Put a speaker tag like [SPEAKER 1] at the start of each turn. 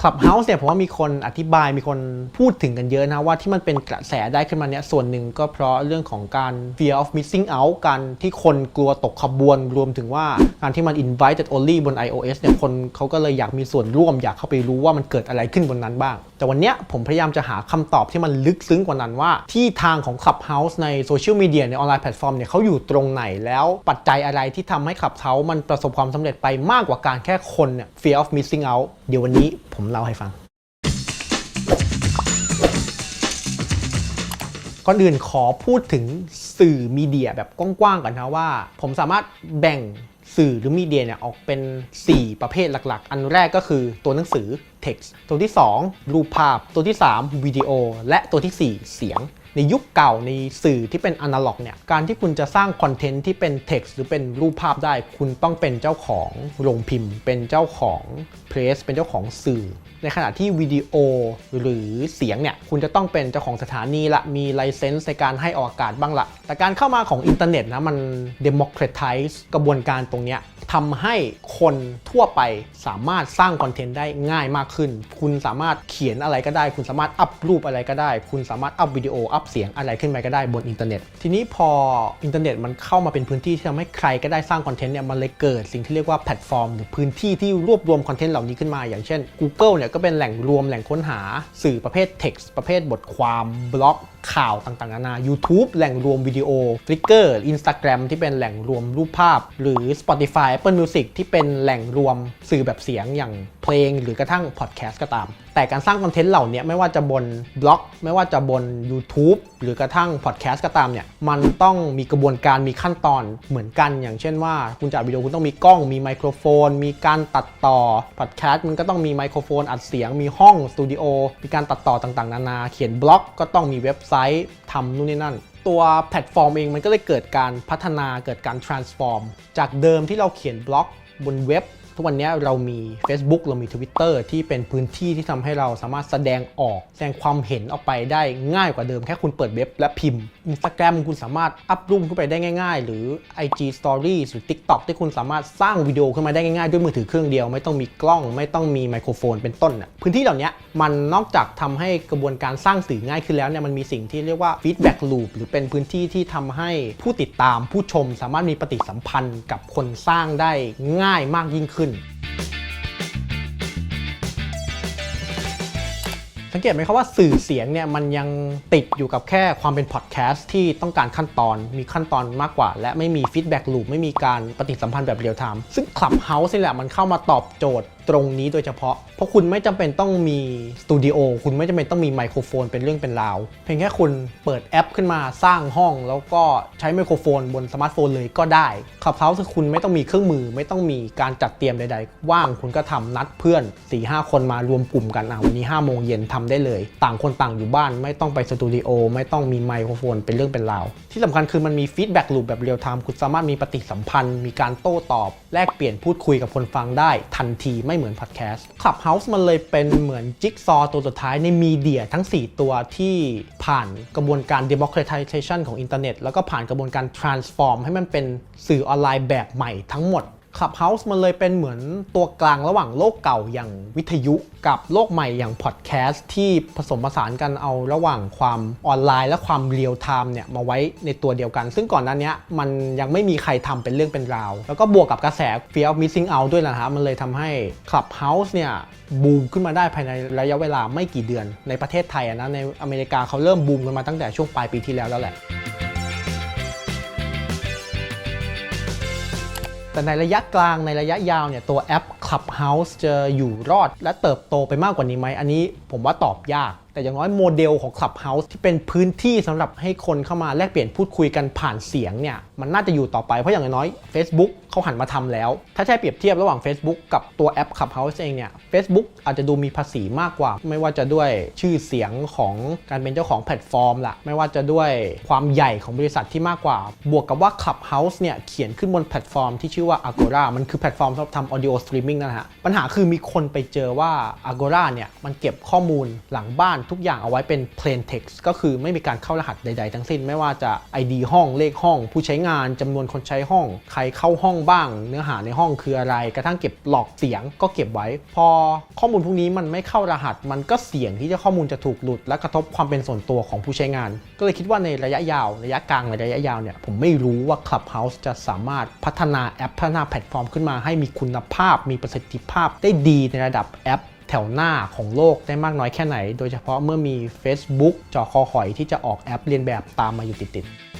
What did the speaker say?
[SPEAKER 1] Clubhouse เนี่ยผมว่ามีคนอธิบายมีคนพูดถึงกันเยอะนะว่าที่มันเป็นกระแสได้ขึ้นมาเนี่ยส่วนหนึ่งก็เพราะเรื่องของการ fear of missing out การที่คนกลัวตกขบวน รวมถึงว่าการที่มัน invited only บน iOS เนี่ยคนเขาก็เลยอยากมีส่วนร่วม อยากเข้าไปรู้ว่ามันเกิดอะไรขึ้นบนนั้นบ้าง แต่วันเนี้ยผมพยายามจะหาคำตอบที่มันลึกซึ้งกว่านั้นว่า ที่ทางของ Clubhouse ในโซเชียลมีเดียในออนไลน์แพลตฟอร์มเนี่ยเขาอยู่ตรงไหนแล้วปัจจัยอะไรที่ทำให้ Clubhouse มันประสบความสำเร็จไปมากกว่าการแค่คนเนี่ย fear of missing out เดี๋ยววันนี้ ผมเล่าให้ฟัง ก่อนอื่นขอพูดถึงสื่อมีเดียแบบกว้างๆก่อนนะว่า ผมสามารถแบ่งสื่อหรือมีเดียเนี่ยออกเป็น 4 ประเภทหลักๆ อันแรกก็คือตัวหนังสือ text ตัวที่ 2 รูปภาพ ตัวที่ 3 วิดีโอ และตัวทีสี่4 เสียง ในยุคเก่าในสื่อที่เป็นอนาล็อกเนี่ยการที่คุณจะสร้างคอนเทนต์ที่เป็น text หรือเป็นรูปภาพได้ คุณต้องเป็นเจ้าของโรงพิมพ์ เป็นเจ้าของเพรสเป็นเจ้าของสื่อ ในขณะที่วิดีโอหรือเสียงเนี่ยคุณจะต้องเป็นเจ้าของสถานีละมีไลเซนส์ในการให้ออกอากาศบ้างละแต่การเข้ามาของอินเทอร์เน็ตนะมัน democratize กระบวนการตรงเนี้ยทำให้คนทั่วไปสามารถสร้างคอนเทนต์ได้ง่ายมากขึ้น คุณสามารถเขียนอะไรก็ได้ คุณสามารถอัพรูปอะไรก็ได้ คุณสามารถอัพวิดีโออัพเสียงอะไรขึ้นไปก็ได้บนอินเทอร์เน็ต ทีนี้พออินเทอร์เน็ตมันเข้ามาเป็นพื้นที่ที่ทำให้ใครก็ได้สร้างคอนเทนต์เนี่ยมันเลยเกิดสิ่งที่เรียกว่าแพลตฟอร์ม หรือพื้นที่ที่รวบรวมคอนเทนต์เหล่านี้ขึ้นมา อย่างเช่น Google เนี่ยก็เป็นแหล่งรวมแหล่งค้นหา สื่อประเภท text ประเภทบทความบล็อกข่าวต่างๆนานา YouTube แหล่งรวมวิดีโอ Flickr Instagram ที่เป็นแหล่งรวมรูปภาพ หรือ Spotify Apple Music ที่เป็นแหล่งรวมสื่อแบบเสียงอย่างเพลงหรือกระทั่งพอดแคสต์ก็ตาม แต่การสร้างคอนเทนต์เหล่านี้ไม่ว่าจะบนบล็อก ไม่ว่าจะบน YouTube หรือกระทั่งพอดแคสต์ก็ตามเนี่ยมันต้องมีกระบวนการมีขั้นตอนเหมือนกัน อย่างเช่นว่าคุณจะอัดวิดีโอคุณต้องมีกล้องมีไมโครโฟน มีการตัดต่อพอดแคสต์มันก็ต้องมีไมโครโฟนอัดเสียง มีห้องสตูดิโอมีการตัดต่อต่างๆ นานา เขียนบล็อกก็ต้องมีเว็บไซต์ทำนู่นนี่นั่น ตัวแพลตฟอร์มเองมันก็เลยเกิดการพัฒนาเกิดการ transform จากเดิมที่เราเขียนบล็อกบนเว็บ ทุกวันนี้เรามี Facebook เรามี Twitter ที่เป็นพื้นที่ที่ทำให้เราสามารถแสดงออกแสดงความเห็นออกไปได้ง่ายกว่าเดิมแค่คุณเปิดเว็บและพิมพ์ Instagram คุณสามารถอัพรูปขึ้นไปได้ง่าย ๆ หรือ IG Stories หรือ TikTok ที่คุณสามารถสร้างวิดีโอขึ้นมาได้ง่ายๆ ด้วยมือถือเครื่องเดียว ไม่ต้องมีกล้อง ไม่ต้องมีไมโครโฟนเป็นต้นน่ะพื้นที่เหล่านี้มันนอกจากทำให้กระบวนการสร้างสื่อง่ายขึ้นแล้วเนี่ยมันมีสิ่งที่เรียกว่า feedback loop หรือเป็นพื้นที่ที่ทำให้ผู้ติดตามผู้ชมสามารถมีปฏิสัมพันธ์กับคนสร้างได้ง่ายมากยิ่งขึ้นสังเกตไหมครับว่าสื่อเสียงเนี่ยมันยังติดอยู่กับแค่ความเป็นพอดแคสต์ที่ต้องการขั้นตอนมีขั้นตอนมากกว่า และไม่มีฟีดแบ็กลูปไม่มีการปฏิสัมพันธ์แบบเรียลไทม์ซึ่ง Clubhouse นี่แหละมันเข้ามาตอบโจทย์ตรงนี้โดยเฉพาะ เพราะคุณไม่จำเป็นต้องมีสตูดิโอคุณไม่จำเป็นต้องมีไมโครโฟนเป็นเรื่องเป็นราว เพียงแค่คุณเปิดแอปขึ้นมาสร้างห้อง แล้วก็ใช้ไมโครโฟนบนสมาร์ทโฟนเลยก็ได้ Clubhouse คือคุณไม่ต้องมีเครื่องมือ ไม่ต้องมีการจัดเตรียมใด ๆ ว่างคุณก็ทำนัดเพื่อน4-5คนมารวมกลุ่มกันอะวันนี้5โมงเย็นทำได้เลย ต่างคนต่างอยู่บ้านไม่ต้องไปสตูดิโอไม่ต้องมีไมโครโฟนเป็นเรื่องเป็นราวที่สำคัญคือมันมีฟีดแบ็กลูปแบบเรียลไทม์คุณสามารถมีปฏิสัมพันธ์ มีการโต้ตอบ แลกเปลี่ยนพูดคุยกับคนฟังได้ทันทีไม่เหมือนพอดแคสต์ Clubhouse มันเลยเป็นเหมือนจิ๊กซอว์ตัวสุดท้ายในมีเดียทั้ง 4 ตัวที่ผ่านกระบวนการ democratization ของอินเทอร์เน็ตแล้วก็ผ่านกระบวนการ transform ให้มันเป็นสื่อออนไลน์แบบใหม่ทั้งหมด Clubhouse มันเลยเป็นเหมือนตัวกลางระหว่างโลกเก่าอย่างวิทยุกับโลกใหม่อย่างพอดแคสต์ที่ผสมผสานกันเอาระหว่างความออนไลน์และความเรียลไทม์เนี่ยมาไว้ในตัวเดียวกัน ซึ่งก่อนหน้านี้มันยังไม่มีใครทำเป็นเรื่องเป็นราว แล้วก็บวกกับกระแส Fear of Missing Out ด้วยนะฮะมันเลยทำให้ Clubhouse เนี่ยบูมขึ้นมาได้ภายในระยะเวลาไม่กี่เดือนในประเทศไทยนะในอเมริกาเขาเริ่มบูมกันมาตั้งแต่ช่วงปลายปีที่แล้วแล้วแหละ แต่ในระยะกลางในระยะยาวเนี่ยตัวแอป Clubhouse จะอยู่รอดและเติบโตไปมากกว่านี้ไหม อันนี้ผมว่าตอบยากแต่อย่างน้อยโมเดลของ Clubhouse ที่เป็นพื้นที่สำหรับให้คนเข้ามาแลกเปลี่ยนพูดคุยกันผ่านเสียงเนี่ยมันน่าจะอยู่ต่อไปเพราะอย่างน้อย Facebook เขาหันมาทำแล้ว ถ้าใช้เปรียบเทียบระหว่าง Facebook กับตัวแอป Clubhouse เองเนี่ย Facebook อาจจะดูมีภาษีมากกว่า ไม่ว่าจะด้วยชื่อเสียงของการเป็นเจ้าของแพลตฟอร์มล่ะไม่ว่าจะด้วยความใหญ่ของบริษัทที่มากกว่า บวกกับว่า Clubhouse เนี่ยเขียนขึ้นบนแพลตฟอร์มที่ชื่อว่า Agora มันคือแพลตฟอร์มสำหรับทำ audio streaming นั่นแหละฮะปัญหาคือมีคนไปเจอว่า Agora เนี่ยมันเก็บข้อมูลหลังบ้านทุกอย่างเอาไว้เป็น plain text ก็คือไม่มีการเข้ารหัสใด ๆ ทั้งสิ้น ไม่ว่าจะ ID ห้องเลขห้อง ผู้ใช้งานจำนวนคนใช้ห้อง ใครเข้าห้องบ้าง เนื้อหาในห้องคืออะไร กระทั่งเก็บหลอกเสียงก็เก็บไว้ พอข้อมูลพวกนี้มันไม่เข้ารหัส มันก็เสี่ยงที่จะข้อมูลจะถูกหลุด และกระทบความเป็นส่วนตัวของผู้ใช้งาน ก็เลยคิดว่าในระยะยาว ระยะกลางและระยะยาวเนี่ยผมไม่รู้ว่า Clubhouse จะสามารถพัฒนาแอปพัฒนาแพลตฟอร์มขึ้นมาให้มีคุณภาพ มีประสิทธิภาพได้ดีในระดับแอป แถวหน้าของโลกได้มากน้อยแค่ไหน โดยเฉพาะเมื่อมี Facebook จอคอหอยที่จะออกแอปเรียนแบบตามมาอยู่ติดๆ